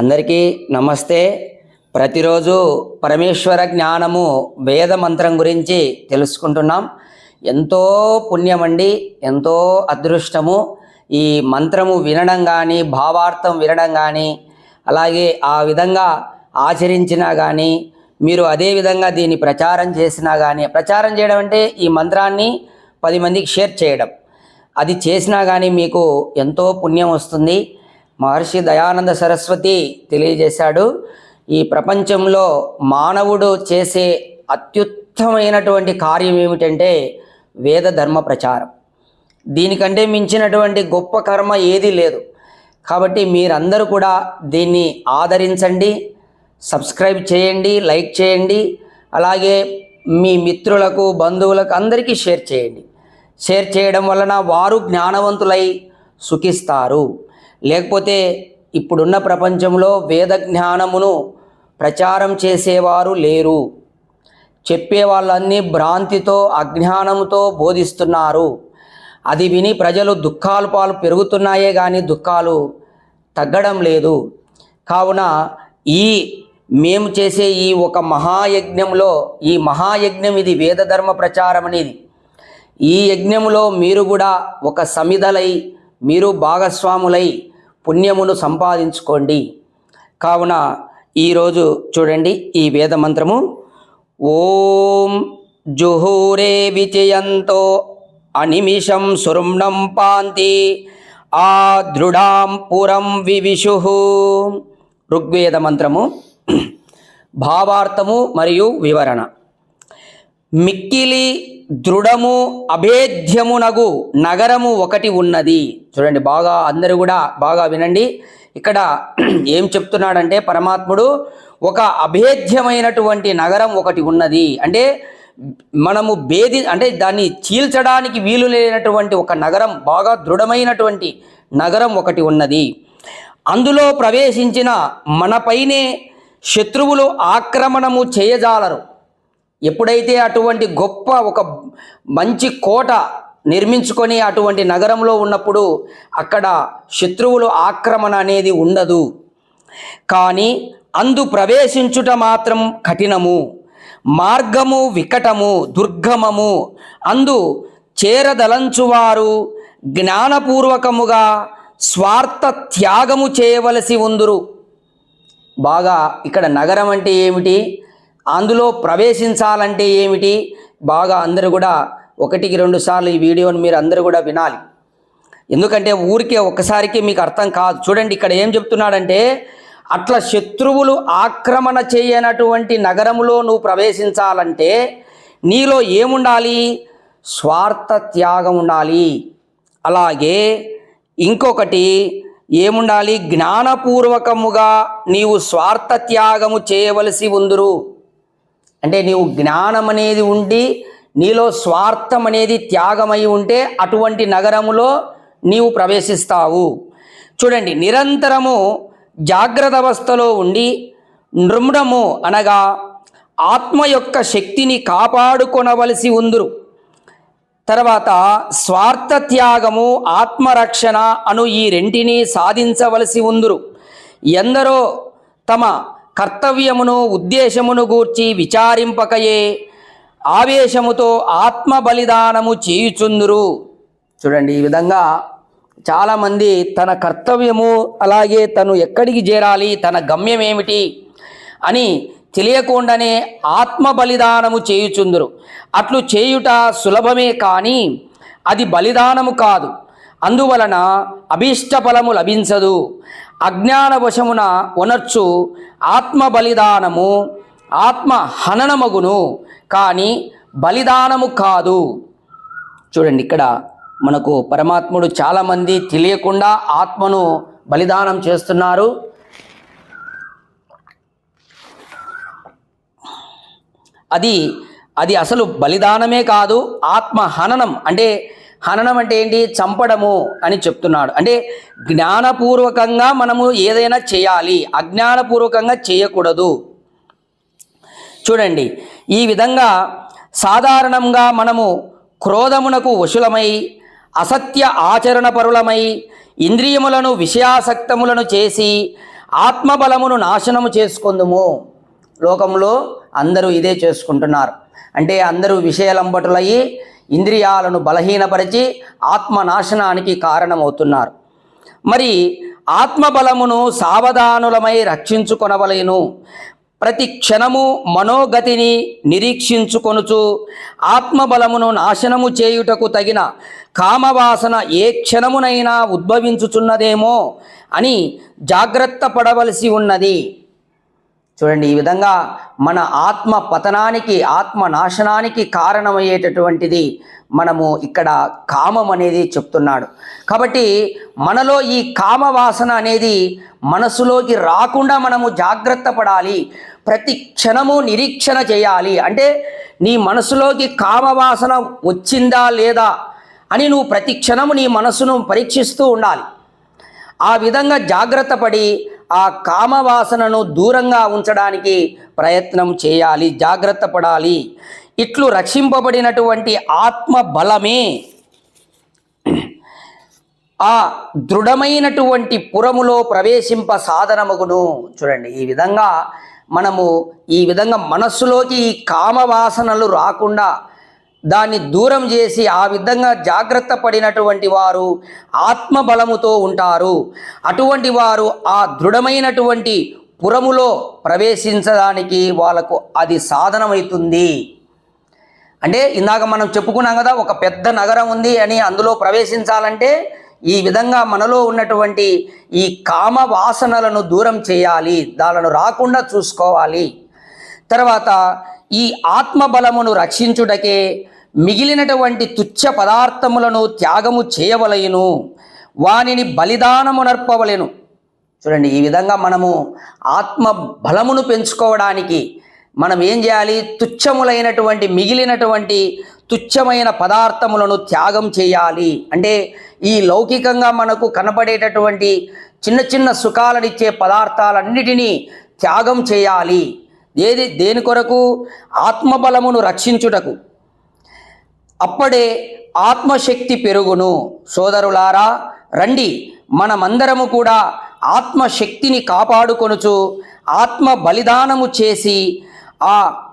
అందరికీ నమస్తే. ప్రతిరోజు పరమేశ్వర జ్ఞానము వేద మంత్రం గురించి తెలుసుకుంటున్నాం. ఎంతో పుణ్యమండి ఎంతో అదృష్టము. ఈ మంత్రము వినడం కానీ భావార్థం వినడం కానీ అలాగే ఆ విధంగా ఆచరించినా కానీ మీరు అదే విధంగా దీన్ని ప్రచారం చేసినా కానీ ప్రచారం చేయడం అంటే ఈ మంత్రాన్ని పది మందికి షేర్ చేయడం. అది చేసినా కానీ మీకు ఎంతో పుణ్యం వస్తుంది. మహర్షి దయానంద సరస్వతి తెలియజేశాడు ఈ ప్రపంచంలో మానవుడు చేసే అత్యుత్తమైనటువంటి కార్యం ఏమిటంటే వేద ధర్మ ప్రచారం. దీనికంటే మించినటువంటి గొప్ప కర్మ ఏదీ లేదు. కాబట్టి మీరందరూ కూడా దీన్ని ఆదరించండి సబ్స్క్రైబ్ చేయండి లైక్ చేయండి అలాగే మీ మిత్రులకు బంధువులకు అందరికీ షేర్ చేయండి. షేర్ చేయడం వలన వారు జ్ఞానవంతులై సుఖిస్తారు. లేకపోతే ఇప్పుడున్న ప్రపంచంలో వేద జ్ఞానమును ప్రచారం చేసేవారు లేరు. చెప్పే వాళ్ళన్నీ భ్రాంతితో అజ్ఞానంతో బోధిస్తున్నారు. అది విని ప్రజలు దుఃఖాలు పాలు పెరుగుతున్నాయే కానీ దుఃఖాలు తగ్గడం లేదు. కావున ఈ మేము చేసే ఈ ఒక మహాయజ్ఞంలో ఈ మహాయజ్ఞం ఇది వేదధర్మ ప్రచారం అనేది. ఈ యజ్ఞములో మీరు కూడా ఒక సమిధలై మీరు భాగస్వాములై పుణ్యమును సంపాదించుకోండి. కావున ఈరోజు చూడండి ఈ వేద మంత్రము ఓం జుహూరే విజయంతో అనిమిషం సురుణం పాంతి ఆ దృఢాం పురం వివిషు. ఋగ్వేద మంత్రము భావార్థము మరియు వివరణ. మిక్కిలి దృఢము అభేద్యమునగు నగరము ఒకటి ఉన్నది. చూడండి బాగా అందరూ కూడా బాగా వినండి. ఇక్కడ ఏం చెప్తున్నాడంటే పరమాత్ముడు ఒక అభేద్యమైనటువంటి నగరం ఒకటి ఉన్నది. అంటే మనము భేది అంటే దాన్ని చీల్చడానికి వీలు లేనటువంటి ఒక నగరం బాగా దృఢమైనటువంటి నగరం ఒకటి ఉన్నది. అందులో ప్రవేశించిన మనపైనే శత్రువులు ఆక్రమణము చేయజాలరు. ఎప్పుడైతే అటువంటి గొప్ప ఒక మంచి కోట నిర్మించుకొని అటువంటి నగరంలో ఉన్నప్పుడు అక్కడ శత్రువులు ఆక్రమణ అనేది ఉండదు. కానీ అందు ప్రవేశించుట మాత్రం కఠినము. మార్గము వికటము దుర్గమము. అందు చేరదలంచువారు జ్ఞానపూర్వకముగా స్వార్థ త్యాగము చేయవలసి ఉందురు. బాగా ఇక్కడ నగరం అంటే ఏమిటి? అందులో ప్రవేశించాలంటే ఏమిటి? బాగా అందరూ కూడా ఒకటికి రెండు సార్లు ఈ వీడియోని మీరు అందరూ కూడా వినాలి. ఎందుకంటే ఊరికే ఒక్కసారికి మీకు అర్థం కాదు. చూడండి ఇక్కడ ఏం చెప్తున్నాడంటే అట్లా శత్రువులు ఆక్రమణ చేయనటువంటి నగరములో నువ్వు ప్రవేశించాలంటే నీలో ఏముండాలి? స్వార్థ త్యాగం ఉండాలి. అలాగే ఇంకొకటి ఏముండాలి? జ్ఞానపూర్వకముగా నీవు స్వార్థ త్యాగము చేయవలసి ఉందురు. అంటే నీవు జ్ఞానం అనేది ఉండి నీలో స్వార్థం అనేది త్యాగమై ఉంటే అటువంటి నగరములో నీవు ప్రవేశిస్తావు. చూడండి నిరంతరము జాగ్రత్త అవస్థలో ఉండి నృమ్డము అనగా ఆత్మ యొక్క శక్తిని కాపాడుకొనవలసి ఉందురు. తర్వాత స్వార్థ త్యాగము ఆత్మరక్షణ అను ఈ రెంటిని సాధించవలసి ఉందురు. ఎందరో తమ కర్తవ్యమును ఉద్దేశమును గూర్చి విచారింపకయే. ఆవేశముతో ఆత్మ బలిదానము చేయుచుందురు. చూడండి ఈ విధంగా చాలామంది తన కర్తవ్యము అలాగే తను ఎక్కడికి చేరాలి తన గమ్యం ఏమిటి అని తెలియకుండానే ఆత్మ బలిదానము చేయుచుందురు. అట్లు చేయుట సులభమే కానీ అది బలిదానము కాదు. అందువలన అభీష్ట ఫలము లభించదు. అజ్ఞానవశమున ఉనర్చు ఆత్మ బలిదానము ఆత్మ హననమగును కానీ బలిదానము కాదు. చూడండి ఇక్కడ మనకు పరమాత్ముడు చాలామంది తెలియకుండా ఆత్మను బలిదానం చేస్తున్నారు. అది అది అసలు బలిదానమే కాదు ఆత్మ హననం అంటే హననం అంటే ఏంటి? చంపడము అని చెప్తున్నాడు. అంటే జ్ఞానపూర్వకంగా మనము ఏదైనా చేయాలి. అజ్ఞానపూర్వకంగా చేయకూడదు. చూడండి ఈ విధంగా సాధారణంగా మనము క్రోధమునకు వశులమై అసత్య ఆచరణ పరులమై ఇంద్రియములను విషయాసక్తములను చేసి ఆత్మబలమును నాశనము చేసుకుందుము. లోకంలో అందరూ ఇదే చేసుకుంటున్నారు. అంటే అందరూ విషయలంబటులయ్యి ఇంద్రియాలను బలహీనపరిచి ఆత్మ నాశనానికి కారణమవుతున్నారు. మరి ఆత్మబలమును సావధానులమై రక్షించుకొనవలేను. ప్రతి క్షణము మనోగతిని నిరీక్షించుకొనుచు ఆత్మబలమును నాశనము చేయుటకు తగిన కామవాసన ఏ క్షణమునైనా ఉద్భవించుచున్నదేమో అని జాగ్రత్త పడవలసి ఉన్నది. చూడండి ఈ విధంగా మన ఆత్మ పతనానికి ఆత్మ నాశనానికి కారణమయ్యేటటువంటిది మనము ఇక్కడ కామం అనేది చెప్తున్నాడు. కాబట్టి మనలో ఈ కామ వాసన అనేది మనసులోకి రాకుండా మనము జాగ్రత్త పడాలి ప్రతి క్షణము నిరీక్షణ చేయాలి. అంటే నీ మనసులోకి కామ వాసన వచ్చిందా లేదా అని నువ్వు ప్రతి క్షణము నీ మనసును పరీక్షిస్తూ ఉండాలి. ఆ విధంగా జాగ్రత్త పడి ఆ కామవాసనను దూరంగా ఉంచడానికి ప్రయత్నం చేయాలి జాగ్రత్త పడాలి. ఇట్లు రక్షింపబడినటువంటి ఆత్మ బలమే ఆ దృఢమైనటువంటి పురములో ప్రవేశింప సాధనముగును. చూడండి ఈ విధంగా మనము ఈ విధంగా మనస్సులోకి ఈ కామవాసనలు రాకుండా దాన్ని దూరం చేసి ఆ విధంగా జాగ్రత్త పడినటువంటి వారు ఆత్మబలముతో ఉంటారు. అటువంటి వారు ఆ దృఢమైనటువంటి పురములో ప్రవేశించడానికి వాళ్ళకు అది సాధనమవుతుంది అంటే ఇందాక మనం చెప్పుకున్నాం కదా ఒక పెద్ద నగరం ఉంది అని అందులో ప్రవేశించాలంటే ఈ విధంగా మనలో ఉన్నటువంటి ఈ కామ వాసనలను దూరం చేయాలి దాలను రాకుండా చూసుకోవాలి. తర్వాత ఈ ఆత్మబలమును రక్షించుటకే మిగిలినటువంటి తుచ్చ పదార్థములను త్యాగము చేయవలయను వానిని బలిదానము నర్పవలెను. చూడండి ఈ విధంగా మనము ఆత్మ బలమును పెంచుకోవడానికి మనం ఏం చేయాలి? తుచ్చములైనటువంటి మిగిలినటువంటి తుచ్చమైన పదార్థములను త్యాగం చేయాలి. అంటే ఈ లౌకికంగా మనకు కనపడేటటువంటి చిన్న చిన్న సుఖాలనిచ్చే పదార్థాలన్నిటినీ త్యాగం చేయాలి. ఏది? దేని కొరకు? ఆత్మబలమును రక్షించుటకు. అప్పుడే ఆత్మశక్తి పెరుగును. సోదరులారా రండి మనమందరము కూడా ఆత్మశక్తిని కాపాడుకొనుచు ఆత్మ బలిదానము చేసి ఆ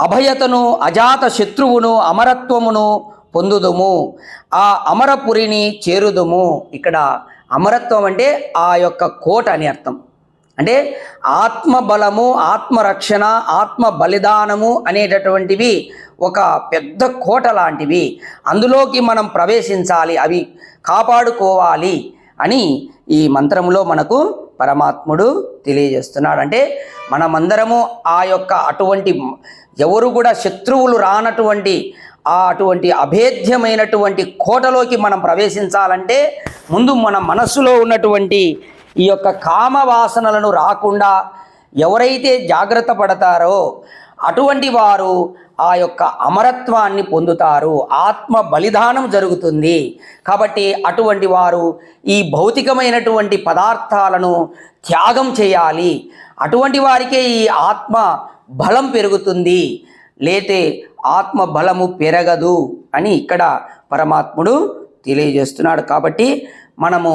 అభయతను అజాత శత్రువును అమరత్వమును పొందుదుము. ఆ అమరపురిని చేరుదుము. ఇక్కడ అమరత్వం అంటే ఆ యొక్క కోట అని అర్థం. అంటే ఆత్మబలము ఆత్మరక్షణ ఆత్మ బలిదానము అనేటటువంటివి ఒక పెద్ద కోట లాంటివి. అందులోకి మనం ప్రవేశించాలి అవి కాపాడుకోవాలి అని ఈ మంత్రములో మనకు పరమాత్ముడు తెలియజేస్తున్నాడు. అంటే మనమందరము ఆ యొక్క అటువంటి ఎవరు కూడా శత్రువులు రానటువంటి ఆ అటువంటి అభేద్యమైనటువంటి కోటలోకి మనం ప్రవేశించాలంటే ముందు మన మనస్సులో ఉన్నటువంటి ఈ యొక్క కామ వాసనలను రాకుండా ఎవరైతే జాగ్రత్త పడతారో అటువంటి వారు ఆ యొక్క అమరత్వాన్ని పొందుతారు. ఆత్మ బలిదానం జరుగుతుంది. కాబట్టి అటువంటి వారు ఈ భౌతికమైనటువంటి పదార్థాలను త్యాగం చేయాలి. అటువంటి వారికే ఈ ఆత్మ బలం పెరుగుతుంది. లేతే ఆత్మ బలము పెరగదు అని ఇక్కడ పరమాత్ముడు తెలియజేస్తున్నాడు. కాబట్టి మనము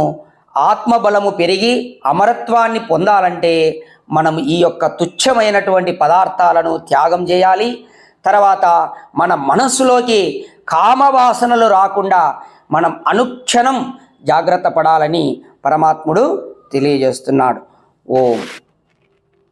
ఆత్మబలము పెరిగి అమరత్వాన్ని పొందాలంటే మనం ఈ యొక్క తుచ్చమైనటువంటి పదార్థాలను త్యాగం చేయాలి. తర్వాత మన మనస్సులోకి కామవాసనలు రాకుండా మనం అనుక్షణం జాగ్రత్త పడాలని పరమాత్ముడు తెలియజేస్తున్నాడు. ఓం.